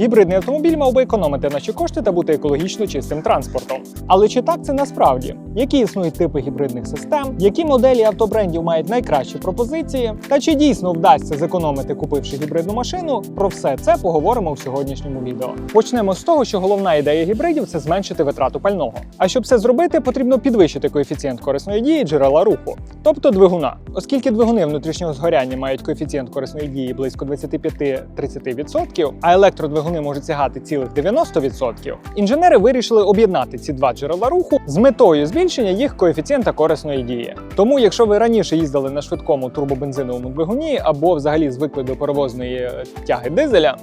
Гібридний автомобіль мав би економити наші кошти та бути екологічно чистим транспортом. Але чи так це насправді? Які існують типи гібридних систем? Які моделі автобрендів мають найкращі пропозиції? Та чи дійсно вдасться зекономити, купивши гібридну машину? Про все це поговоримо в сьогоднішньому відео. Почнемо з того, що головна ідея гібридів це зменшити витрату пального. А щоб це зробити, потрібно підвищити коефіцієнт корисної дії джерела руху, тобто двигуна. Оскільки двигуни внутрішнього згоряння мають коефіцієнт корисної дії близько 25-30%, а електродвигуни можуть сягати цілих 90%, інженери вирішили об'єднати ці два джерела руху з метою збільшення їх коефіцієнта корисної дії. Тому, якщо ви раніше їздили на швидкому турбобензиновому двигуні або взагалі звикли до перевозної е, тяги дизеля,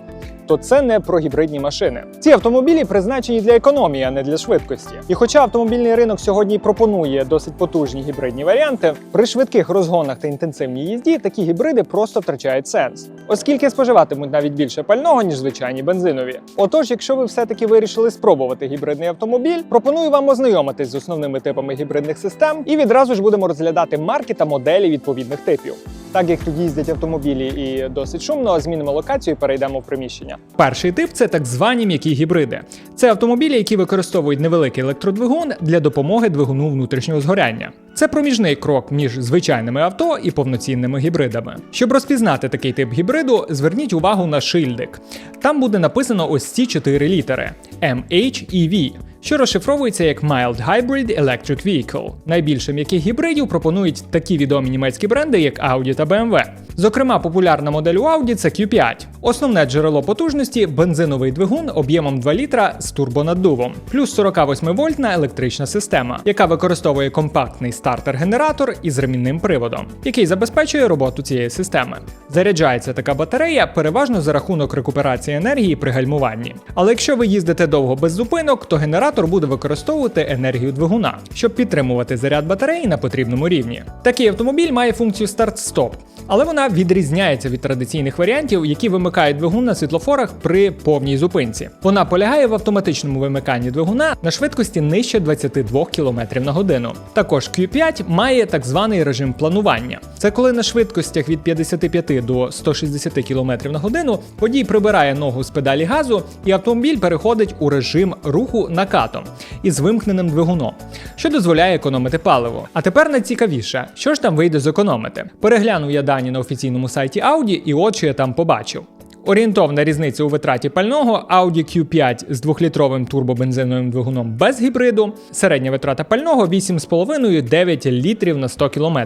то це не про гібридні машини. Ці автомобілі призначені для економії, а не для швидкості. І хоча автомобільний ринок сьогодні пропонує досить потужні гібридні варіанти, при швидких розгонах та інтенсивній їзді такі гібриди просто втрачають сенс, оскільки споживатимуть навіть більше пального, ніж звичайні бензинові. Отож, якщо ви все-таки вирішили спробувати гібридний автомобіль, пропоную вам ознайомитись з основними типами гібридних систем і відразу ж будемо розглядати марки та моделі відповідних типів. Так як тут їздять автомобілі і досить шумно, змінимо локацію і перейдемо в приміщення. Перший тип це так звані м'які гібриди. Це автомобілі, які використовують невеликий електродвигун для допомоги двигуну внутрішнього згоряння. Це проміжний крок між звичайними авто і повноцінними гібридами. Щоб розпізнати такий тип гібриду, зверніть увагу на шильдик. Там буде написано ось ці чотири літери MHEV, що розшифровується як Mild Hybrid Electric Vehicle. Найбільше м'яких гібридів пропонують такі відомі німецькі бренди, як Audi та BMW. Зокрема, популярна модель у Audi це Q5. Основне джерело потужності бензиновий двигун об'ємом 2 літра з турбонаддувом, плюс 48-вольтна електрична система, яка використовує компактний стартер-генератор із ремінним приводом, який забезпечує роботу цієї системи. Заряджається така батарея переважно за рахунок рекуперації енергії при гальмуванні. Але якщо ви їздите довго без зупинок, то генератор буде використовувати енергію двигуна, щоб підтримувати заряд батареї на потрібному рівні. Такий автомобіль має функцію старт-стоп, але вона відрізняється від традиційних варіантів, які вимикають двигун на світлофорах при повній зупинці. Вона полягає в автоматичному вимиканні двигуна на швидкості нижче 22 км на годину. Також Q5 має так званий режим планування. Це коли на швидкостях від 55 до 160 км на годину водій прибирає ногу з педалі газу, і автомобіль переходить у режим руху накатом із вимкненим двигуном, що дозволяє економити паливо. А тепер найцікавіше, що ж там вийде зекономити. Переглянув я дані на офіційному сайті Audi, і от що я там побачив. Орієнтовна різниця у витраті пального Audi Q5 з 2-літровим турбобензиновим двигуном без гібриду, середня витрата пального 8,5-9 літрів на 100 км,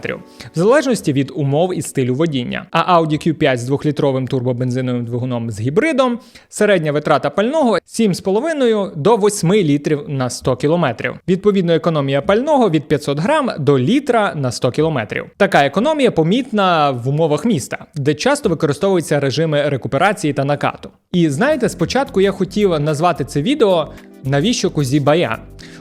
в залежності від умов і стилю водіння. А Audi Q5 з 2-літровим турбобензиновим двигуном з гібридом, середня витрата пального 7,5 до 8 літрів на 100 км. Відповідно, економія пального від 500 грам до літра на 100 км. Така економія помітна в умовах міста, де часто використовуються режими рекуперації та накату. І знаєте, спочатку я хотів назвати це відео навіщо козі баян,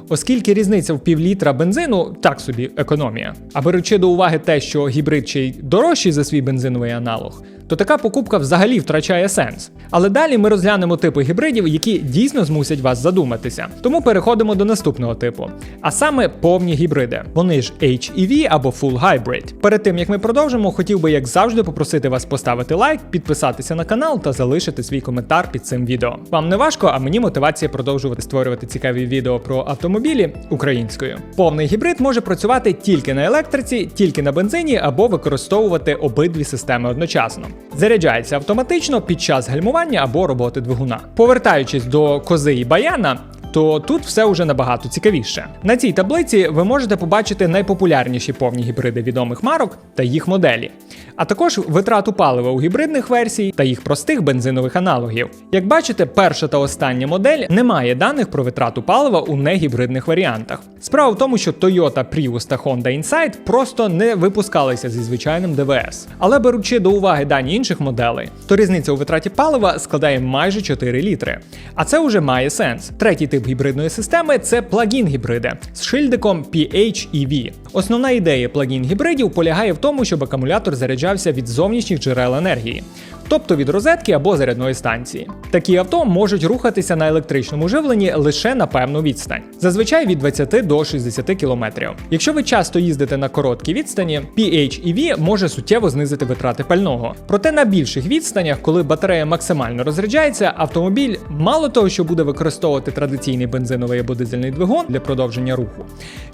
оскільки різниця в півлітра бензину так собі економія. А беручи до уваги те, що гібрид ще й дорожчий за свій бензиновий аналог, то така покупка взагалі втрачає сенс. Але далі ми розглянемо типи гібридів, які дійсно змусять вас задуматися. Тому переходимо до наступного типу, а саме повні гібриди. Вони ж HEV або Full Hybrid. Перед тим як ми продовжимо, хотів би, як завжди, попросити вас поставити лайк, підписатися на канал та залишити свій коментар під цим відео. Вам не важко, а мені мотивація продовжувати створювати цікаві відео про автомобілі українською. Повний гібрид може працювати тільки на електриці, тільки на бензині або використовувати обидві системи одночасно. Заряджається автоматично під час гальмування або роботи двигуна. Повертаючись до кози і баяна. То тут все вже набагато цікавіше. На цій таблиці ви можете побачити найпопулярніші повні гібриди відомих марок та їх моделі, а також витрату палива у гібридних версій та їх простих бензинових аналогів. Як бачите, перша та остання модель не має даних про витрату палива у негібридних варіантах. Справа в тому, що Toyota Prius та Honda Insight просто не випускалися зі звичайним ДВС. Але беручи до уваги дані інших моделей, то різниця у витраті палива складає майже 4 літри. А це вже має сенс. Третій гібридної системи це плагін гібриди з шильдиком PHEV Основна ідея плагін гібридів полягає в тому, щоб акумулятор заряджався від зовнішніх джерел енергії, тобто від розетки або зарядної станції. Такі авто можуть рухатися на електричному живленні лише на певну відстань, зазвичай від 20 до 60 км. Якщо ви часто їздите на короткі відстані, PHEV може суттєво знизити витрати пального. Проте на більших відстанях, коли батарея максимально розряджається, автомобіль мало того, що буде використовувати традиційний бензиновий або дизельний двигун для продовження руху,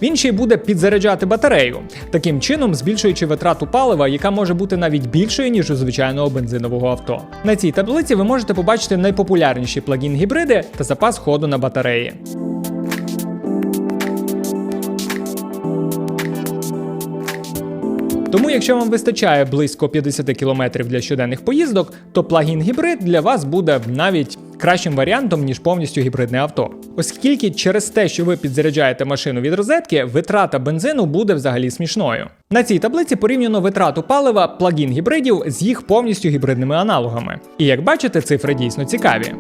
він ще й буде підзаряджати батарею, таким чином збільшуючи витрату палива, яка може бути навіть більшою ніж у звичайного бензинового авто. На цій таблиці ви можете побачити найпопулярніші плагін гібриди та запас ходу на батареї. Тому, якщо вам вистачає близько 50 км для щоденних поїздок, то плагін гібрид для вас буде навіть кращим варіантом, ніж повністю гібридне авто. Оскільки через те, що ви підзаряджаєте машину від розетки, витрата бензину буде взагалі смішною. На цій таблиці порівняно витрату палива плагін гібридів з їх повністю гібридними аналогами. І як бачите, цифри дійсно цікаві.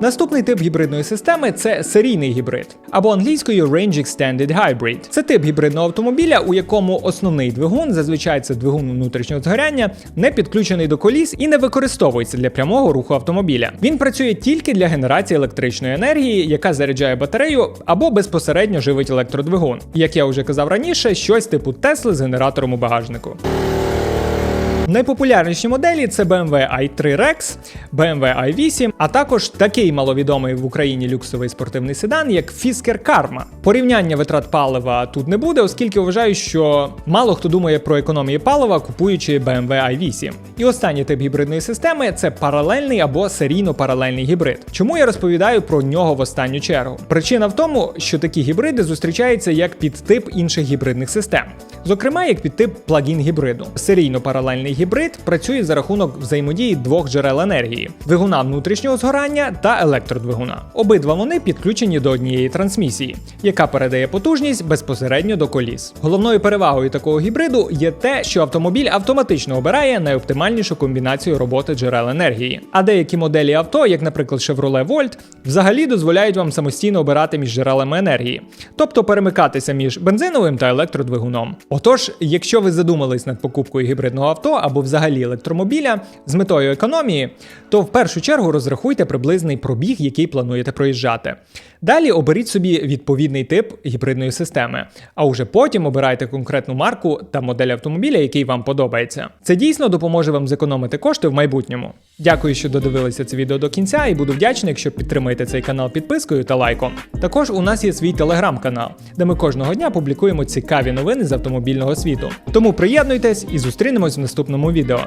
Наступний тип гібридної системи це серійний гібрид, або англійською Range Extended Hybrid. Це тип гібридного автомобіля, у якому основний двигун, зазвичай це двигун внутрішнього згоряння, не підключений до коліс і не використовується для прямого руху автомобіля. Він працює тільки для генерації електричної енергії, яка заряджає батарею або безпосередньо живить електродвигун. Як я вже казав раніше, щось типу Тесли з генератором у багажнику. Найпопулярніші моделі це BMW i3 Rex, BMW i8, а також такий маловідомий в Україні люксовий спортивний седан, як Fisker Karma. Порівняння витрат палива тут не буде, оскільки вважаю, що мало хто думає про економії палива, купуючи BMW i8. І останній тип гібридної системи це паралельний або серійно-паралельний гібрид. Чому я розповідаю про нього в останню чергу? Причина в тому, що такі гібриди зустрічаються як підтип інших гібридних систем, зокрема як підтип плагін гібриду. Серійно-паралельний гібрид працює за рахунок взаємодії двох джерел енергії: двигуна внутрішнього згорання та електродвигуна. Обидва вони підключені до однієї трансмісії, яка передає потужність безпосередньо до коліс. Головною перевагою такого гібриду є те, що автомобіль автоматично обирає найоптимальнішу комбінацію роботи джерел енергії. А деякі моделі авто, як, наприклад, Chevrolet Volt, взагалі дозволяють вам самостійно обирати між джерелами енергії, тобто перемикатися між бензиновим та електродвигуном. Отож, якщо ви задумались над покупкою гібридного авто або взагалі електромобіля з метою економії, то в першу чергу розрахуйте приблизний пробіг, який плануєте проїжджати. Далі оберіть собі відповідний тип гібридної системи, а уже потім обирайте конкретну марку та модель автомобіля, який вам подобається. Це дійсно допоможе вам зекономити кошти в майбутньому. Дякую, що додивилися це відео до кінця, і буду вдячний, якщо підтримаєте цей канал підпискою та лайком. Також у нас є свій телеграм-канал, де ми кожного дня публікуємо цікаві новини з автомобільного світу. Тому приєднуйтесь і зустрінемось в наступному відео.